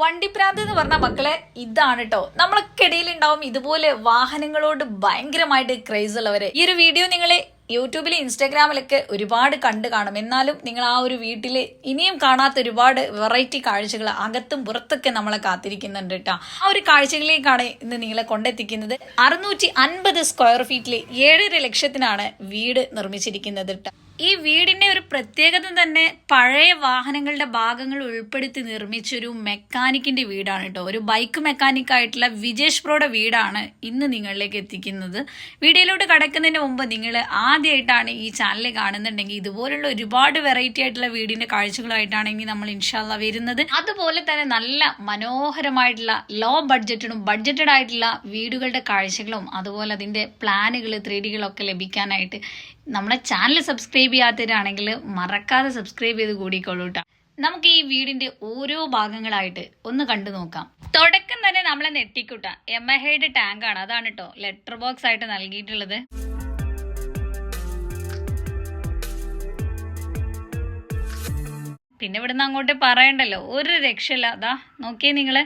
വണ്ടിപ്രാന്ത് എന്ന് പറഞ്ഞ മക്കളെ ഇതാണ് കേട്ടോ നമ്മളൊക്കിടയിൽ ഉണ്ടാവും ഇതുപോലെ വാഹനങ്ങളോട് ഭയങ്കരമായിട്ട് ക്രേസ് ഉള്ളവര്. ഈ ഒരു വീഡിയോ നിങ്ങളെ യൂട്യൂബിൽ ഇൻസ്റ്റാഗ്രാമിലൊക്കെ ഒരുപാട് കണ്ടു കാണും. എന്നാലും നിങ്ങൾ ആ ഒരു വീട്ടിൽ ഇനിയും കാണാത്ത ഒരുപാട് വെറൈറ്റി കാഴ്ചകൾ അകത്തും പുറത്തൊക്കെ നമ്മളെ കാത്തിരിക്കുന്നുണ്ട് കേട്ടോ ആ ഒരു കാഴ്ചകളിലേക്കാണ് ഇന്ന് നിങ്ങളെ കൊണ്ടെത്തിക്കുന്നത്. അറുന്നൂറ്റി അൻപത് സ്ക്വയർ ഫീറ്റിൽ ഏഴര ലക്ഷത്തിനാണ് വീട് നിർമ്മിച്ചിരിക്കുന്നത് കേട്ടോ ഈ വീടിന്റെ ഒരു പ്രത്യേകത തന്നെ പഴയ വാഹനങ്ങളുടെ ഭാഗങ്ങൾ ഉൾപ്പെടുത്തി നിർമ്മിച്ച ഒരു മെക്കാനിക്കിന്റെ വീടാണ് കേട്ടോ. ഒരു ബൈക്ക് മെക്കാനിക് ആയിട്ടുള്ള വിജേഷ് പ്രോയുടെ വീടാണ് ഇന്ന് നിങ്ങളിലേക്ക് എത്തിക്കുന്നത്. വീഡിയോയിലോട്ട് കടക്കുന്നതിന് മുമ്പ് നിങ്ങൾ ആദ്യമായിട്ടാണ് ഈ ചാനൽ കാണുന്നുണ്ടെങ്കിൽ ഇതുപോലുള്ള ഒരുപാട് വെറൈറ്റി ആയിട്ടുള്ള വീടിന്റെ കാഴ്ചകളായിട്ടാണെങ്കിൽ നമ്മൾ ഇൻഷാല്ല വരുന്നത്. അതുപോലെ തന്നെ നല്ല മനോഹരമായിട്ടുള്ള ലോ ബഡ്ജറ്റിനും ബഡ്ജറ്റഡ് ആയിട്ടുള്ള വീടുകളുടെ കാഴ്ചകളും അതുപോലെ അതിന്റെ പ്ലാനുകൾ ത്രീ ഡികളൊക്കെ ലഭിക്കാനായിട്ട് നമ്മുടെ ചാനൽ സബ്സ്ക്രൈബ് ചെയ്യാത്തവരാണെങ്കിൽ മറക്കാതെ സബ്സ്ക്രൈബ് ചെയ്ത് കൂടിക്കോളൂ കേട്ടോ നമുക്ക് ഈ വീടിന്റെ ഓരോ ഭാഗങ്ങളായിട്ട് ഒന്ന് കണ്ടു നോക്കാം. തുടക്കം തന്നെ നമ്മളെ നെട്ടിക്കുട്ട. എ ടാങ്ക് ആണ്. അതാണ് കേട്ടോ ലെറ്റർ ബോക്സ് ആയിട്ട് നൽകിയിട്ടുള്ളത്. പിന്നെ ഇവിടുന്ന് അങ്ങോട്ട് പറയണ്ടല്ലോ. ഒരു രക്ഷയില്ല. അതാ നോക്കിയേ നിങ്ങൾ.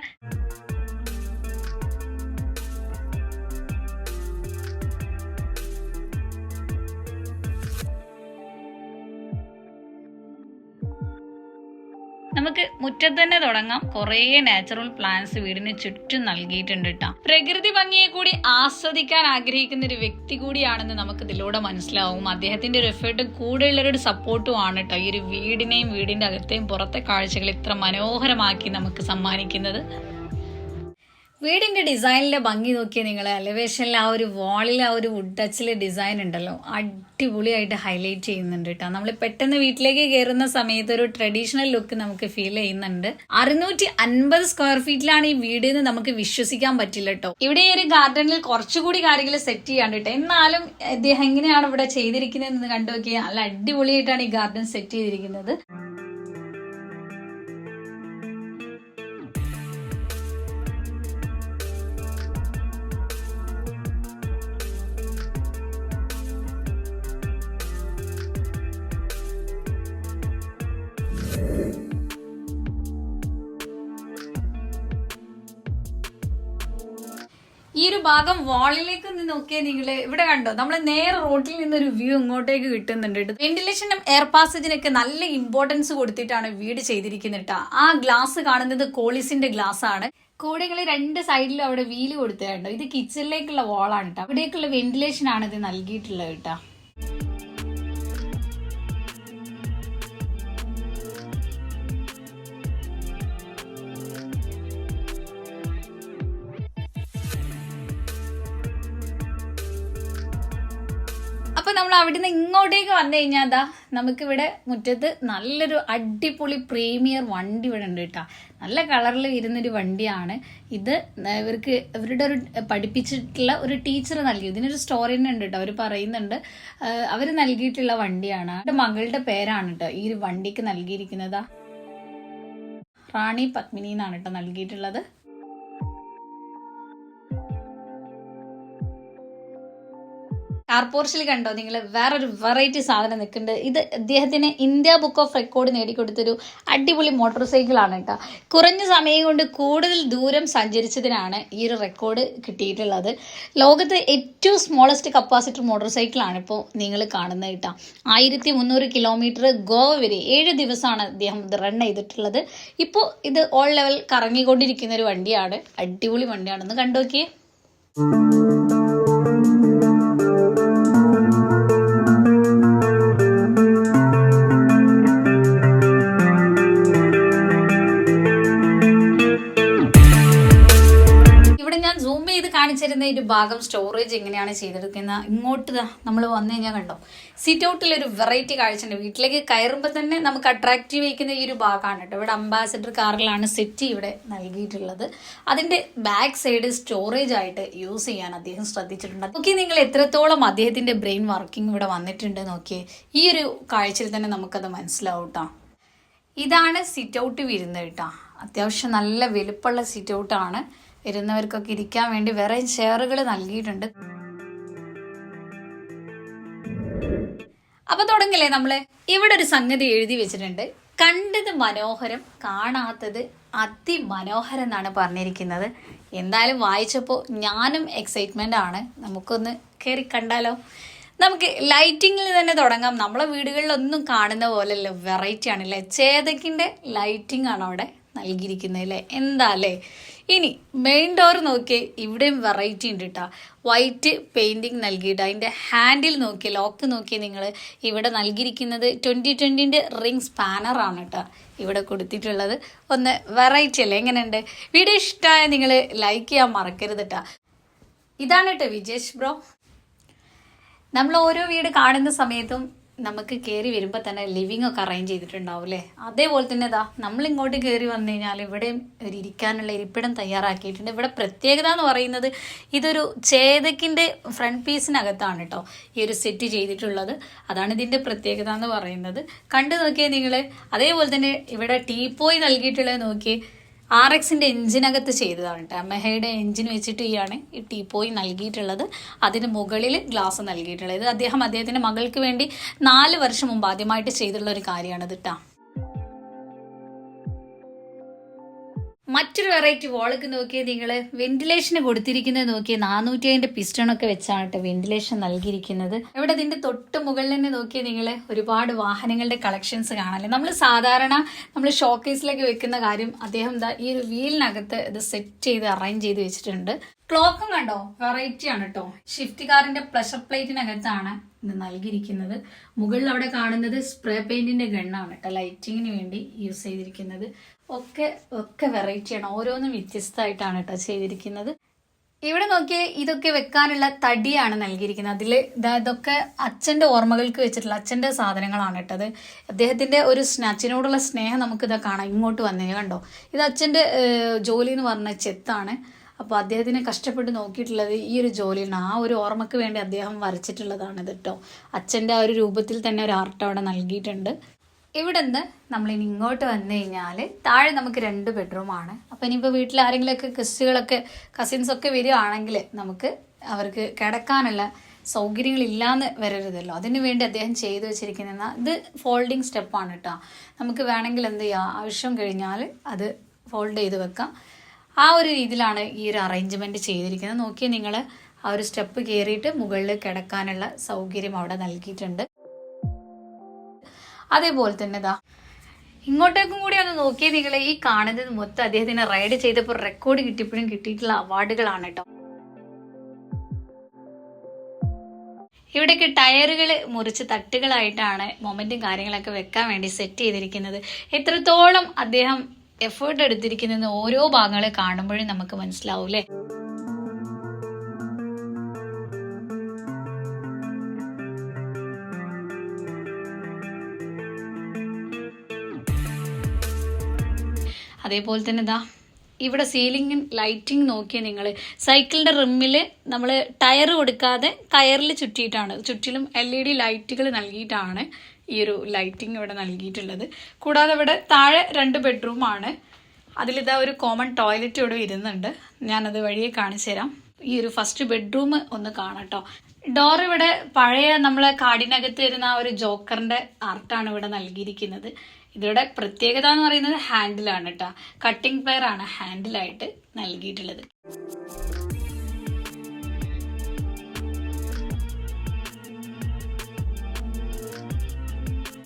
നമുക്ക് മുറ്റത്ത് തന്നെ തുടങ്ങാം. കുറേ നാച്ചുറൽ പ്ലാന്റ്സ് വീടിന് ചുറ്റും നൽകിയിട്ടുണ്ട് കേട്ടോ പ്രകൃതി ഭംഗിയെ കൂടി ആസ്വദിക്കാൻ ആഗ്രഹിക്കുന്ന ഒരു വ്യക്തി കൂടിയാണെന്ന് നമുക്ക് ഇതിലൂടെ മനസ്സിലാവും. അദ്ദേഹത്തിന്റെ ഒരു എഫേർട്ടും കൂടെയുള്ളവരുടെ സപ്പോർട്ടും ആണ് കേട്ടോ ഈ ഒരു വീടിനെയും വീടിന്റെ അകത്തെയും പുറത്തെ കാഴ്ചകൾ ഇത്ര മനോഹരമാക്കി നമുക്ക് സമ്മാനിക്കുന്നത്. വീടിന്റെ ഡിസൈനിലെ ഭംഗി നോക്കിയാൽ നിങ്ങൾ എലവേഷനിൽ ആ ഒരു വാളിൽ ആ ഒരു വുഡ് ടച്ചിൽ ഡിസൈൻ ഉണ്ടല്ലോ. അടിപൊളിയായിട്ട് ഹൈലൈറ്റ് ചെയ്യുന്നുണ്ട് കേട്ടോ. നമ്മൾ പെട്ടെന്ന് വീട്ടിലേക്ക് കയറുന്ന സമയത്ത് ഒരു ട്രഡീഷണൽ ലുക്ക് നമുക്ക് ഫീൽ ചെയ്യുന്നുണ്ട്. അറുന്നൂറ്റി അൻപത് സ്ക്വയർ ഫീറ്റിലാണ് ഈ വീട് എന്ന് നമുക്ക് വിശ്വസിക്കാൻ പറ്റില്ല കേട്ടോ. ഇവിടെ ഒരു ഗാർഡനിൽ കുറച്ചുകൂടി കാര്യങ്ങൾ സെറ്റ് ചെയ്യാണ്ട് കേട്ടോ. എന്നാലും അദ്ദേഹം എങ്ങനെയാണ് ഇവിടെ ചെയ്തിരിക്കുന്നതെന്ന് കണ്ടു നോക്കിയാൽ നല്ല അടിപൊളിയായിട്ടാണ് ഈ ഗാർഡൻ സെറ്റ് ചെയ്തിരിക്കുന്നത്. ഈ ഒരു ഭാഗം വാളിലേക്ക് നിന്ന് നോക്കിയാൽ നിങ്ങൾ ഇവിടെ കണ്ടോ? നമ്മൾ നേരെ റോഡിൽ നിന്നൊരു വ്യൂ ഇങ്ങോട്ടേക്ക് കിട്ടുന്നുണ്ട് വെന്റിലേഷനും എയർ പാസേജിനൊക്കെ നല്ല ഇമ്പോർട്ടൻസ് കൊടുത്തിട്ടാണ് വീട് ചെയ്തിരിക്കുന്നത് കേട്ടോ. ആ ഗ്ലാസ് കാണുന്നത് കോളിസിന്റെ ഗ്ലാസ് ആണ്. കൂടെ രണ്ട് സൈഡിലും അവിടെ വീൽ കൊടുത്തിട്ടുണ്ടോ. ഇത് കിച്ചണിലേക്കുള്ള വാളാണ് കേട്ടോ. അവിടേക്കുള്ള വെന്റിലേഷൻ ആണ് ഇത് നൽകിയിട്ടുള്ളത് കേട്ടോ. അപ്പൊ നമ്മൾ അവിടെ നിന്ന് ഇങ്ങോട്ടേക്ക് വന്നു കഴിഞ്ഞാൽ അതാ നമുക്കിവിടെ മുറ്റത്ത് നല്ലൊരു അടിപൊളി പ്രീമിയർ വണ്ടി ഇവിടെ ഉണ്ട് കേട്ടോ. നല്ല കളറിൽ വരുന്നൊരു വണ്ടിയാണ്. ഇത് ഇവർക്ക് ഇവരുടെ ഒരു പഠിപ്പിച്ചിട്ടുള്ള ഒരു ടീച്ചർ നൽകി. ഇതിനൊരു സ്റ്റോറി തന്നെ ഉണ്ട് കേട്ടോ. അവർ പറയുന്നുണ്ട് അവർ നൽകിയിട്ടുള്ള വണ്ടിയാണ്. എന്റെ മകളുടെ പേരാണ് കേട്ടോ ഈ ഒരു വണ്ടിക്ക് നൽകിയിരിക്കുന്നതാ റാണി പത്മിനി എന്നാണ് കേട്ടോ നൽകിയിട്ടുള്ളത്. കാർ പോർച്ചിൽ കണ്ടോ? നിങ്ങൾ വേറൊരു വെറൈറ്റി സാധനം നിൽക്കുന്നുണ്ട്. ഇത് അദ്ദേഹത്തിന് ഇന്ത്യ ബുക്ക് ഓഫ് റെക്കോർഡ് നേടിക്കൊടുത്തൊരു അടിപൊളി മോട്ടോർ സൈക്കിളാണ് കേട്ടോ. കുറഞ്ഞ സമയം കൊണ്ട് കൂടുതൽ ദൂരം സഞ്ചരിച്ചതിനാണ് ഈ ഒരു റെക്കോർഡ് കിട്ടിയിട്ടുള്ളത്. ലോകത്തെ ഏറ്റവും സ്മോളസ്റ്റ് കപ്പാസിറ്റർ മോട്ടോർ സൈക്കിളാണ് ഇപ്പോൾ നിങ്ങൾ കാണുന്നത് കേട്ടോ. ആയിരത്തി മുന്നൂറ് കിലോമീറ്റർ ഗോവ വരെ ഏഴ് ദിവസമാണ് അദ്ദേഹം ഇത് റൺ ചെയ്തിട്ടുള്ളത്. ഇപ്പോൾ ഇത് ഓൾ ലെവൽ കറങ്ങിക്കൊണ്ടിരിക്കുന്ന ഒരു വണ്ടിയാണ്. അടിപൊളി വണ്ടിയാണെന്ന് കണ്ടുനോക്കിയേ ഇവിടെ കാണിച്ചിരുന്ന ഒരു ഭാഗം സ്റ്റോറേജ് എങ്ങനെയാണ് ചെയ്തെടുക്കുന്നത് ഇങ്ങോട്ട് നമ്മൾ വന്നു കഴിഞ്ഞാൽ കണ്ടോ? സിറ്റ് ഔട്ടിൽ ഒരു വെറൈറ്റി കാഴ്ചയുണ്ട്. വീട്ടിലേക്ക് കയറുമ്പോൾ തന്നെ നമുക്ക് അട്രാക്റ്റീവ് വയ്ക്കുന്ന ഈ ഒരു ഭാഗമാണ് കേട്ടോ. ഇവിടെ അംബാസിഡർ കാറിലാണ് സെറ്റ് ഇവിടെ നൽകിയിട്ടുള്ളത്. അതിന്റെ ബാക്ക് സൈഡ് സ്റ്റോറേജ് ആയിട്ട് യൂസ് ചെയ്യാൻ അദ്ദേഹം ശ്രദ്ധിച്ചിട്ടുണ്ട്. നോക്കി നിങ്ങൾ എത്രത്തോളം അദ്ദേഹത്തിന്റെ ബ്രെയിൻ വർക്കിംഗ് ഇവിടെ വന്നിട്ടുണ്ട് നോക്കിയേ. ഈ ഒരു കാഴ്ചയിൽ തന്നെ നമുക്കത് മനസ്സിലാവും ഇതാണ് സിറ്റ് ഔട്ട് വരുന്നത് കേട്ടോ അത്യാവശ്യം നല്ല വലുപ്പമുള്ള സിറ്റ് ഔട്ടാണ് വരുന്നവർക്കൊക്കെ ഇരിക്കാൻ വേണ്ടി വേറെ ഷെയറുകൾ നൽകിയിട്ടുണ്ട്. അപ്പൊ തുടങ്ങില്ലേ നമ്മൾ? ഇവിടെ ഒരു സംഗതി എഴുതി വെച്ചിട്ടുണ്ട്. കണ്ടത് മനോഹരം കാണാത്തത് അതിമനോഹരം എന്നാണ് പറഞ്ഞിരിക്കുന്നത്. എന്തായാലും വായിച്ചപ്പോൾ ഞാനും എക്സൈറ്റ്മെന്റ് ആണ്. നമുക്കൊന്ന് കയറി കണ്ടാലോ? നമുക്ക് ലൈറ്റിങ്ങിൽ തന്നെ തുടങ്ങാം. നമ്മളെ വീടുകളിലൊന്നും കാണുന്ന പോലെയല്ല വെറൈറ്റി ആണല്ലേ? ചേതക്കിന്റെ ലൈറ്റിംഗ് ആണ് അവിടെ നൽകിയിരിക്കുന്നത് അല്ലേ? എന്താ അല്ലേ? ഇനി മെയിൻ ഡോർ നോക്കിയേ ഇവിടെയും വെറൈറ്റി ഉണ്ട് കേട്ടോ വൈറ്റ് പെയിന്റിങ് നൽകിയിട്ട് അതിന്റെ ഹാൻഡിൽ നോക്കി ലോക്ക് നോക്കി നിങ്ങൾ ഇവിടെ നൽകിയിരിക്കുന്നത് ട്വന്റി ട്വന്റിന്റെ റിംഗ് സ്പാനറാണ് കേട്ടോ ഇവിടെ കൊടുത്തിട്ടുള്ളത്. ഒന്ന് വെറൈറ്റി അല്ലേ എങ്ങനെയുണ്ട്? വീഡിയോ ഇഷ്ടമായ നിങ്ങൾ ലൈക്ക് ചെയ്യാൻ മറക്കരുത് കേട്ടോ ഇതാണ് കേട്ടോ വിജേഷ് ബ്രോ. നമ്മൾ ഓരോ വീട് കാണുന്ന സമയത്തും നമുക്ക് കയറി വരുമ്പോൾ തന്നെ ലിവിങ് ഒക്കെ അറേഞ്ച് ചെയ്തിട്ടുണ്ടാവും അല്ലേ അതേപോലെ തന്നെ ഇതാ നമ്മൾ ഇങ്ങോട്ട് കയറി വന്നു കഴിഞ്ഞാൽ ഇവിടെ ഒരു ഇരിക്കാനുള്ള ഇരിപ്പിടം തയ്യാറാക്കിയിട്ടുണ്ട്. ഇവിടെ പ്രത്യേകത എന്ന് പറയുന്നത് ഇതൊരു ചേതക്കിന്റെ ഫ്രണ്ട് പീസിനകത്താണ് കേട്ടോ ഈ ഒരു സെറ്റ് ചെയ്തിട്ടുള്ളത്. അതാണ് ഇതിന്റെ പ്രത്യേകത എന്ന് പറയുന്നത്. കണ്ടു നോക്കിയാൽ നിങ്ങൾ അതേപോലെ തന്നെ ഇവിടെ ടീപ്പോയി നൽകിയിട്ടുള്ളത് നോക്കിയേ. ആർ എക്സിന്റെ എഞ്ചിനകത്ത് ചെയ്തതാണ് കേട്ടോ മെഹയുടെ എഞ്ചിൻ വെച്ചിട്ട് ഈയാണ് ഈ ടീ പോയി നൽകിയിട്ടുള്ളത്. അതിന് മുകളിൽ ഗ്ലാസ് നൽകിയിട്ടുള്ളത്. ഇത് അദ്ദേഹം അദ്ദേഹത്തിന്റെ മകൾക്ക് വേണ്ടി നാല് വർഷം മുമ്പ് ആദ്യമായിട്ട് ചെയ്തിട്ടുള്ള ഒരു കാര്യമാണ് കേട്ടോ മറ്റൊരു വെറൈറ്റി വോളൊക്കെ നോക്കിയാൽ നിങ്ങൾ വെന്റിലേഷന് കൊടുത്തിരിക്കുന്നത് നോക്കിയാൽ നാനൂറ്റി അതിന്റെ പിസ്റ്റണൊക്കെ വെച്ചാണ് കേട്ടോ വെന്റിലേഷൻ നൽകിയിരിക്കുന്നത്. ഇവിടെ ഇതിന്റെ തൊട്ട് മുകളിൽ തന്നെ നോക്കിയാൽ നിങ്ങൾ ഒരുപാട് വാഹനങ്ങളുടെ കളക്ഷൻസ് കാണാല്ലേ? നമ്മൾ സാധാരണ നമ്മൾ ഷോക്കേസിലേക്ക് വെക്കുന്ന കാര്യം അദ്ദേഹം ഈ ഒരു വീലിനകത്ത് ഇത് സെറ്റ് ചെയ്ത് അറേഞ്ച് ചെയ്ത് വെച്ചിട്ടുണ്ട്. ക്ലോക്കും കണ്ടോ? വെറൈറ്റി ആണ് കേട്ടോ ഷിഫ്റ്റ് കാറിന്റെ പ്ലഷർ പ്ലേറ്റിനകത്താണ് ഇത് നൽകിയിരിക്കുന്നത്. മുകളിൽ അവിടെ കാണുന്നത് സ്പ്രേ പെയിന്റിന്റെ ഗണ്ണാണ് കേട്ടോ ലൈറ്റിങ്ങിന് വേണ്ടി യൂസ് ചെയ്തിരിക്കുന്നത്. ഒക്കെ ഒക്കെ വെറൈറ്റിയാണ് ഓരോന്നും വ്യത്യസ്തമായിട്ടാണ് കേട്ടോ ചെയ്തിരിക്കുന്നത്. ഇവിടെ നോക്കിയേ ഇതൊക്കെ വെക്കാനുള്ള തടിയാണ് നൽകിയിരിക്കുന്നത്. അതിൽ ഇതൊക്കെ അച്ഛന്റെ ഓർമ്മകൾക്ക് വെച്ചിട്ടുള്ള അച്ഛന്റെ സാധനങ്ങളാണ് കേട്ടത് അദ്ദേഹത്തിന്റെ ഒരു അച്ഛനോടുള്ള സ്നേഹം നമുക്ക് ഇതാ കാണാം. ഇങ്ങോട്ട് വന്നേ കണ്ടോ? ഇത് അച്ഛന്റെ ജോലി എന്ന് പറഞ്ഞ ചെത്താണ്. അപ്പോൾ അദ്ദേഹത്തിന് കഷ്ടപ്പെട്ട് നോക്കിയിട്ടുള്ളത് ഈ ഒരു ജോലിയാണ്. ആ ഒരു ഓർമ്മയ്ക്ക് വേണ്ടി അദ്ദേഹം വരച്ചിട്ടുള്ളതാണ് ഇത് കേട്ടോ. അച്ഛന്റെ ആ ഒരു രൂപത്തിൽ തന്നെ ഒരു ആർട്ട് അവിടെ നൽകിയിട്ടുണ്ട്. ഇവിടെ നിന്ന് നമ്മളിനി ഇങ്ങോട്ട് വന്നു കഴിഞ്ഞാൽ താഴെ നമുക്ക് രണ്ട് ബെഡ്റൂമാണ് അപ്പോൾ ഇനിയിപ്പോൾ വീട്ടിൽ ആരെങ്കിലുമൊക്കെ ഗസ്റ്റുകളൊക്കെ കസിൻസൊക്കെ വരികയാണെങ്കിൽ നമുക്ക് അവർക്ക് കിടക്കാനുള്ള സൗകര്യങ്ങളില്ലാന്ന് വരരുതല്ലോ. അതിനു വേണ്ടി അദ്ദേഹം ചെയ്തു വെച്ചിരിക്കുന്ന ഇത് ഫോൾഡിങ് സ്റ്റെപ്പാണ് കേട്ടോ നമുക്ക് വേണമെങ്കിൽ എന്ത് ചെയ്യാം? ആവശ്യം കഴിഞ്ഞാൽ അത് ഫോൾഡ് ചെയ്ത് വെക്കാം. ആ ഒരു രീതിയിലാണ് ഈ ഒരു അറേഞ്ച്മെന്റ് ചെയ്തിരിക്കുന്നത്. നോക്കി നിങ്ങൾ ആ ഒരു സ്റ്റെപ്പ് കയറിയിട്ട് മുകളിൽ കിടക്കാനുള്ള സൗകര്യം അവിടെ നൽകിയിട്ടുണ്ട്. അതേപോലെ തന്നെ ഇതാ ഇങ്ങോട്ടേക്കും കൂടി ഒന്ന് നോക്കിയാൽ നിങ്ങളെ ഈ കാണുന്നത് മൊത്തം അദ്ദേഹത്തിന് റൈഡ് ചെയ്തപ്പോൾ റെക്കോർഡ് കിട്ടിയപ്പോഴും കിട്ടിയിട്ടുള്ള അവാർഡുകളാണ് കേട്ടോ ഇവിടേക്ക് ടയറുകൾ മുറിച്ച് തട്ടുകളായിട്ടാണ് മൊമെന്റും കാര്യങ്ങളൊക്കെ വെക്കാൻ വേണ്ടി സെറ്റ് ചെയ്തിരിക്കുന്നത്. എത്രത്തോളം അദ്ദേഹം എഫേർട്ട് എടുത്തിരിക്കുന്നത് ഓരോ ഭാഗങ്ങളെ കാണുമ്പോഴും നമുക്ക് മനസ്സിലാവും അതേപോലെ തന്നെ ഇതാ ഇവിടെ സീലിംഗ് ലൈറ്റിംഗ് നോക്കിയാൽ നിങ്ങൾ സൈക്കിളിന്റെ റിമ്മിൽ നമ്മൾ ടയർ കൊടുക്കാതെ കയറിൽ ചുറ്റിയിട്ടാണ്. ചുറ്റിലും എൽ ഇ ഡി ലൈറ്റുകൾ നൽകിയിട്ടാണ് ഈ ഒരു ലൈറ്റിംഗ് ഇവിടെ നൽകിയിട്ടുള്ളത്. കൂടാതെ ഇവിടെ താഴെ രണ്ട് ബെഡ്റൂമാണ് അതിലിതാ ഒരു കോമൺ ടോയ്ലറ്റ് ഇവിടെ വരുന്നുണ്ട് ഞാനത് വഴിയെ കാണിച്ചു തരാം. ഈ ഒരു ഫസ്റ്റ് ബെഡ്റൂം ഒന്ന് കാണട്ടോ. ഡോർ ഇവിടെ പഴയ നമ്മളെ കാടിനകത്ത് വരുന്ന ആ ഒരു ജോക്കറിന്റെ ആർട്ടാണ് ഇവിടെ നൽകിയിരിക്കുന്നത്. ഇതിവിടെ പ്രത്യേകത എന്ന് പറയുന്നത് ഹാൻഡിലാണ് കേട്ടോ. കട്ടിംഗ് പ്ലെയർ ആണ് ഹാൻഡിലായിട്ട് നൽകിയിട്ടുള്ളത്.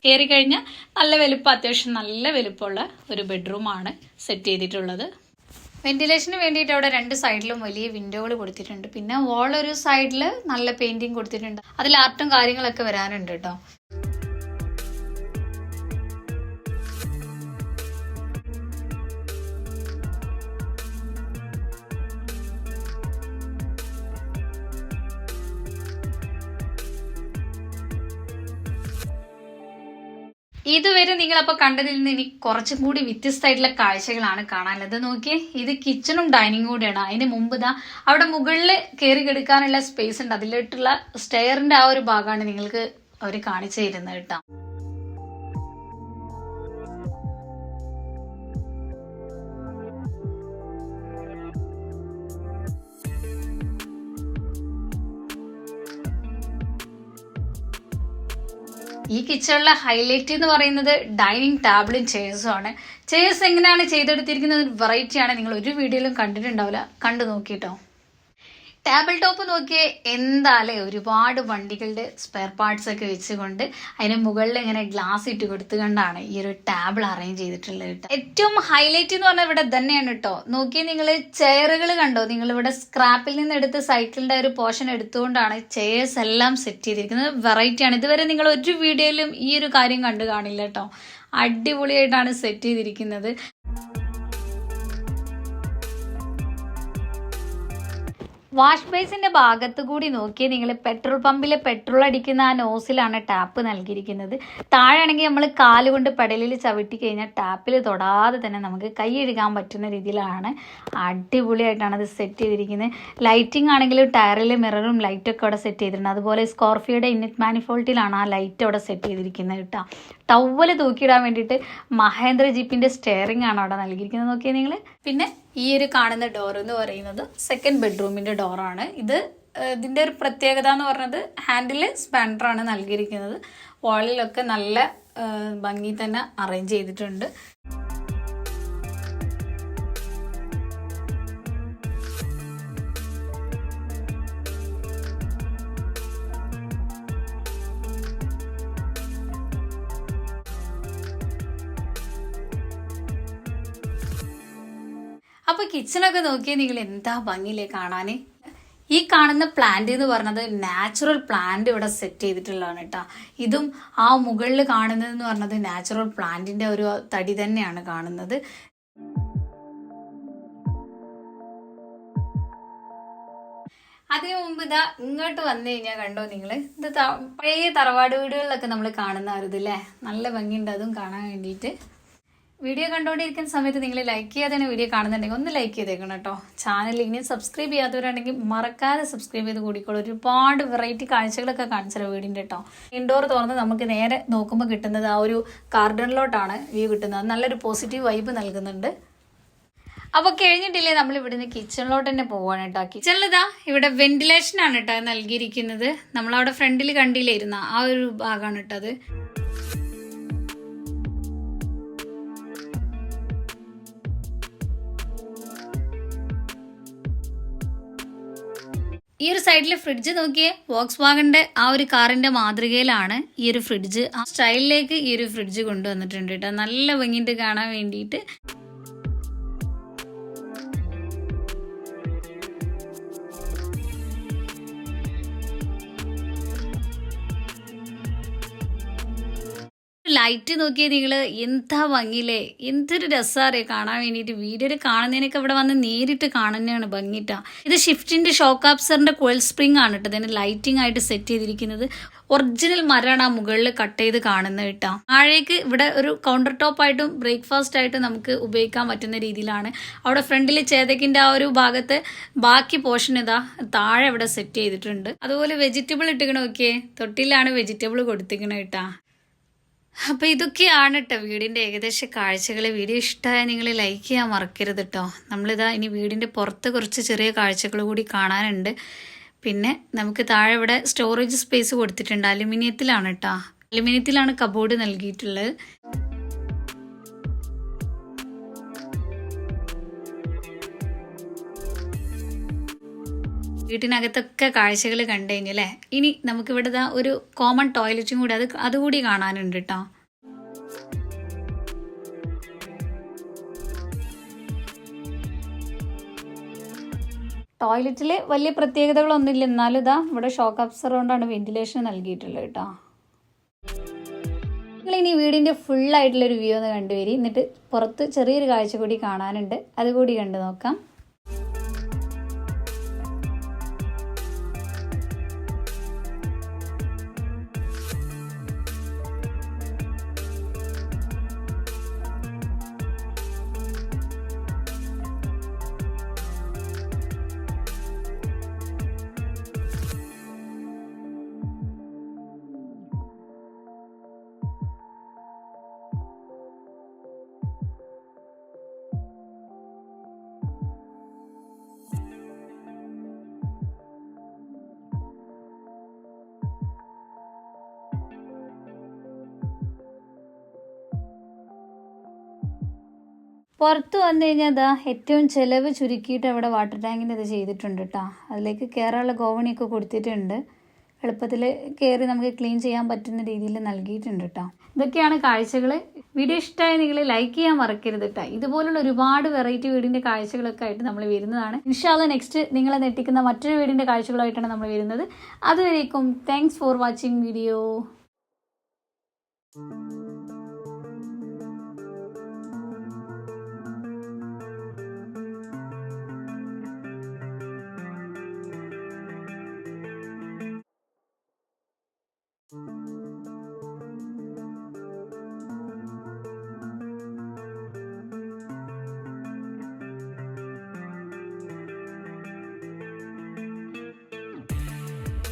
കയറി കഴിഞ്ഞാൽ നല്ല വലുപ്പം അത്യാവശ്യം നല്ല വലുപ്പമുള്ള ഒരു ബെഡ്റൂമാണ് സെറ്റ് ചെയ്തിട്ടുള്ളത്. വെന്റിലേഷന് വേണ്ടിയിട്ട് അവിടെ രണ്ട് സൈഡിലും വലിയ വിൻഡോകൾ കൊടുത്തിട്ടുണ്ട്. പിന്നെ വാൾ ഒരു സൈഡിൽ നല്ല പെയിന്റിങ് കൊടുത്തിട്ടുണ്ട്. അതിൽ ആർട്ടും കാര്യങ്ങളൊക്കെ വരാനുണ്ട് കേട്ടോ. ഇതുവരെ നിങ്ങൾ അപ്പൊ കണ്ടതിൽ നിന്ന് ഇനി കുറച്ചും കൂടി വ്യത്യസ്തമായിട്ടുള്ള കാഴ്ചകളാണ് കാണാനുള്ളത്. നോക്കിയേ ഇത് കിച്ചണും ഡൈനിങ് കൂടെയാണ്. അതിന് മുമ്പ് ഇതാ അവിടെ മുകളിൽ കയറി കെടുക്കാനുള്ള സ്പേസ് ഉണ്ട്. അതിലിട്ടുള്ള സ്റ്റെയറിന്റെ ആ ഒരു ഭാഗമാണ് നിങ്ങൾക്ക് അവർ കാണിച്ചു തരുന്നത് കേട്ടോ. ഈ കിച്ചണിലെ ഹൈലൈറ്റ് എന്ന് പറയുന്നത് ഡൈനിങ് ടേബിളും ചെയർസും ആണ്. ചെയർസ് എങ്ങനെയാണ് ചെയ്തെടുത്തിരിക്കുന്നത്? വെറൈറ്റിയാണ് നിങ്ങൾ ഒരു വീഡിയോയിലും കണ്ടിട്ടുണ്ടാവില്ല. കണ്ടു നോക്കിട്ടോ. ടേബിൾ ടോപ്പ് നോക്കിയേ എന്താലേ ഒരുപാട് വണ്ടികളുടെ സ്പെയർ പാർട്സ് ഒക്കെ വെച്ചുകൊണ്ട് അതിന് മുകളിൽ ഇങ്ങനെ ഗ്ലാസ് ഇട്ട് കൊടുത്തുകൊണ്ടാണ് ഈ ഒരു ടേബിൾ അറേഞ്ച് ചെയ്തിട്ടുള്ളത് കേട്ടോ. ഏറ്റവും ഹൈലൈറ്റ് എന്ന് പറഞ്ഞാൽ ഇവിടെ തന്നെയാണ് കേട്ടോ. നോക്കിയേ നിങ്ങൾ ചെയറുകൾ കണ്ടോ? നിങ്ങൾ ഇവിടെ സ്ക്രാപ്പിൽ നിന്ന് എടുത്ത് സൈക്കിളിന്റെ ഒരു പോർഷൻ എടുത്തുകൊണ്ടാണ് ചെയർസ് എല്ലാം സെറ്റ് ചെയ്തിരിക്കുന്നത്. വെറൈറ്റിയാണ് ഇതുവരെ നിങ്ങൾ ഒരു വീഡിയോയിലും ഈ ഒരു കാര്യം കണ്ടു കാണില്ല കേട്ടോ. അടിപൊളിയായിട്ടാണ് സെറ്റ് ചെയ്തിരിക്കുന്നത്. വാഷ് ബേസിന്റെ ഭാഗത്ത് കൂടി നോക്കിയാൽ നിങ്ങൾ പെട്രോൾ പമ്പിൽ പെട്രോൾ അടിക്കുന്ന ആ നോസിലാണ് ടാപ്പ് നൽകിയിരിക്കുന്നത്. താഴെയാണെങ്കിൽ നമ്മൾ കാലുകൊണ്ട് പെടലിൽ ചവിട്ടി കഴിഞ്ഞാൽ ടാപ്പിൽ തൊടാതെ തന്നെ നമുക്ക് കൈ പറ്റുന്ന രീതിയിലാണ് അടിപൊളിയായിട്ടാണ് അത് സെറ്റ് ചെയ്തിരിക്കുന്നത്. ലൈറ്റിംഗ് ആണെങ്കിലും ടയറിൽ മിററും ലൈറ്റൊക്കെ അവിടെ സെറ്റ് ചെയ്തിട്ടുണ്ട്. അതുപോലെ സ്കോർഫിയുടെ ഇന്നറ്റ് മാനിഫോൾട്ടിലാണ് ആ ലൈറ്റ് അവിടെ സെറ്റ് ചെയ്തിരിക്കുന്നത് കേട്ടോ. ടവൽ തൂക്കിയിടാൻ വേണ്ടിയിട്ട് മഹേന്ദ്ര ജീപ്പിന്റെ സ്റ്റെയറിംഗ് ആണ് അവിടെ നൽകിയിരിക്കുന്നത്. നോക്കിയാൽ നിങ്ങൾ. പിന്നെ ഈ ഒരു കാണുന്ന ഡോർ എന്ന് പറയുന്നത് സെക്കൻഡ് ബെഡ്റൂമിന്റെ ഡോറാണ് ഇത് ഇതിന്റെ ഒരു പ്രത്യേകത എന്ന് പറഞ്ഞത് ഹാൻഡിൽ സ്പാൻഡറാണ് നൽകിയിരിക്കുന്നത്. വാളിലൊക്കെ നല്ല ഭംഗി തന്നെ അറേഞ്ച് ചെയ്തിട്ടുണ്ട്. അപ്പൊ കിച്ചണൊക്കെ നോക്കിയാൽ നിങ്ങൾ എന്താ ഭംഗിയില്ലേ കാണാന്? ഈ കാണുന്ന പ്ലാന്റ് എന്ന് പറഞ്ഞത് നാച്ചുറൽ പ്ലാന്റ് ഇവിടെ സെറ്റ് ചെയ്തിട്ടുള്ളതാണ് കേട്ടോ. ഇതും ആ മുകളിൽ കാണുന്നത് എന്ന് പറഞ്ഞത് നാച്ചുറൽ പ്ലാന്റിന്റെ ഒരു തടി തന്നെയാണ് കാണുന്നത്. അതിനു മുമ്പ് ഇതാ ഇങ്ങോട്ട് വന്നു കഴിഞ്ഞാൽ കണ്ടോ നിങ്ങൾ ഇത് പഴയ തറവാട് വീടുകളിലൊക്കെ നമ്മൾ കാണുന്ന ഒരു ഇതില്ലേ? നല്ല ഭംഗിയുണ്ട് അതും കാണാൻ വേണ്ടിയിട്ട്. വീഡിയോ കണ്ടുകൊണ്ടിരിക്കുന്ന സമയത്ത് നിങ്ങൾ ലൈക്ക് ചെയ്യാതെ വീഡിയോ കാണുന്നുണ്ടെങ്കിൽ ഒന്ന് ലൈക്ക് ചെയ്തേക്കണം കേട്ടോ. ചാനൽ ഇനി സബ്സ്ക്രൈബ് ചെയ്യാത്തവരാണെങ്കിൽ മറക്കാതെ സബ്സ്ക്രൈബ് ചെയ്ത് കൂടിക്കോളൂ. ഒരുപാട് വെറൈറ്റി കാഴ്ചകളൊക്കെ കാണിച്ചല്ലോ വീടിന്റെ കേട്ടോ. ഇൻഡോർ തുറന്ന് നമുക്ക് നേരെ നോക്കുമ്പോൾ കിട്ടുന്നത് ആ ഒരു ഗാർഡനിലോട്ടാണ് വ്യൂ കിട്ടുന്നത്. നല്ലൊരു പോസിറ്റീവ് വൈബ് നൽകുന്നുണ്ട്. അപ്പൊ കഴിഞ്ഞിട്ടില്ലേ നമ്മൾ ഇവിടുന്ന് കിച്ചണിലോട്ട് തന്നെ പോവാണ് കേട്ടോ. കിച്ചണിൽ ഇതാ ഇവിടെ വെന്റിലേഷൻ ആണ് കേട്ടോ നൽകിയിരിക്കുന്നത്. നമ്മളവിടെ ഫ്രണ്ടിൽ കണ്ടില്ലായിരുന്ന ആ ഒരു ഭാഗമാണ് കേട്ടോ അത്. ഈ ഒരു സൈഡിൽ ഫ്രിഡ്ജ് നോക്കിയേ വോക്സ് വാഗന്റെ ആ ഒരു കാറിന്റെ മാതൃകയിലാണ് ഈ ഒരു ഫ്രിഡ്ജ്. ആ സ്റ്റൈലിലേക്ക് ഈ ഒരു ഫ്രിഡ്ജ് കൊണ്ടുവന്നിട്ടുണ്ട് കേട്ടോ. നല്ല ഭംഗിയിട്ട് കാണാൻ വേണ്ടിയിട്ട്. ലൈറ്റ് നോക്കിയാൽ നിങ്ങൾ എന്താ ഭംഗിയില്ലേ എന്തൊരു രസമാറേ കാണാൻ വേണ്ടിയിട്ട്. വീഡിയോയിൽ കാണുന്നതിനൊക്കെ ഇവിടെ വന്ന് നേരിട്ട് കാണുന്നതാണ് ഭംഗിട്ട. ഇത് ഷിഫ്റ്റിന്റെ ഷോക്ക് ആപ്സറിന്റെ കോയിൽ സ്പ്രിംഗ് ആണ് കേട്ടോ. ഇതിന് ലൈറ്റിംഗ് ആയിട്ട് സെറ്റ് ചെയ്തിരിക്കുന്നത്. ഒറിജിനൽ മരമാണ് ആ മുകളിൽ കട്ട് ചെയ്ത് കാണുന്നത് കേട്ടോ. താഴേക്ക് ഇവിടെ ഒരു കൗണ്ടർ ടോപ്പ് ആയിട്ടും ബ്രേക്ക്ഫാസ്റ്റ് ആയിട്ടും നമുക്ക് ഉപയോഗിക്കാൻ പറ്റുന്ന രീതിയിലാണ്. അവിടെ ഫ്രണ്ടിൽ ചേതക്കിന്റെ ആ ഒരു ഭാഗത്ത് ബാക്കി പോർഷൻ ഇതാ താഴെ ഇവിടെ സെറ്റ് ചെയ്തിട്ടുണ്ട്. അതുപോലെ വെജിറ്റബിൾ ഇട്ടിക്കണ തൊട്ടിലാണ് വെജിറ്റബിൾ കൊടുത്തിക്കണ കേട്ടാ. അപ്പോൾ ഇതൊക്കെയാണ് കേട്ടോ വീടിന്റെ ഏകദേശ കാഴ്ചകൾ വീഡിയോ ഇഷ്ടമായ നിങ്ങൾ ലൈക്ക് ചെയ്യാൻ മറക്കരുത് കേട്ടോ നമ്മളിതാ ഇനി വീടിന്റെ പുറത്ത് കുറച്ച് ചെറിയ കാഴ്ചകൾ കൂടി കാണാനുണ്ട്. പിന്നെ നമുക്ക് താഴെ ഇവിടെ സ്റ്റോറേജ് സ്പേസ് കൊടുത്തിട്ടുണ്ട്. അലുമിനിയത്തിലാണ് കേട്ടോ അലുമിനിയത്തിലാണ് കബോർഡ് നൽകിയിട്ടുള്ളത്. വീട്ടിനകത്തൊക്കെ കാഴ്ചകൾ കണ്ടു കഴിഞ്ഞല്ലേ ഇനി നമുക്കിവിടെ ഒരു കോമൺ ടോയ്ലറ്റും കൂടി അത് അതുകൂടി കാണാനുണ്ട് കേട്ടോ ടോയ്ലറ്റിൽ വലിയ പ്രത്യേകതകളൊന്നുമില്ല. എന്നാലും ഇതാ ഇവിടെ ഷോക്ക് അബ്സർ കൊണ്ടാണ് വെന്റിലേഷൻ നൽകിയിട്ടുള്ളത് കേട്ടോ വീടിന്റെ ഫുൾ ആയിട്ടുള്ള ഒരു വ്യൂ ഒന്ന് കണ്ടുവരി. എന്നിട്ട് പുറത്ത് ചെറിയൊരു കാഴ്ച കൂടി കാണാനുണ്ട്. അതുകൂടി കണ്ടു നോക്കാം. പുറത്ത് വന്നു കഴിഞ്ഞാൽ അതാ ഏറ്റവും ചിലവ് ചുരുക്കിയിട്ട് അവിടെ വാട്ടർ ടാങ്കിന്റെ ഇത് ചെയ്തിട്ടുണ്ട് കേട്ടോ അതിലേക്ക് കയറാനുള്ള ഗോവണിയൊക്കെ കൊടുത്തിട്ടുണ്ട്. എളുപ്പത്തിൽ കയറി നമുക്ക് ക്ലീൻ ചെയ്യാൻ പറ്റുന്ന രീതിയിൽ നൽകിയിട്ടുണ്ട് കേട്ടോ ഇതൊക്കെയാണ് കാഴ്ചകൾ വീഡിയോ ഇഷ്ടമായി നിങ്ങൾ ലൈക്ക് ചെയ്യാൻ മറക്കരുത് കേട്ടോ ഇതുപോലുള്ള ഒരുപാട് വെറൈറ്റി വീടിന്റെ കാഴ്ചകളൊക്കെ ആയിട്ട് നമ്മൾ വരുന്നതാണ്. ഇൻഷാല്ല നെക്സ്റ്റ് നിങ്ങളെ നെട്ടിക്കുന്ന മറ്റൊരു വീടിന്റെ കാഴ്ചകളായിട്ടാണ് നമ്മൾ വരുന്നത്. അതുവരേക്കും താങ്ക്സ് ഫോർ വാച്ചിങ് വീഡിയോ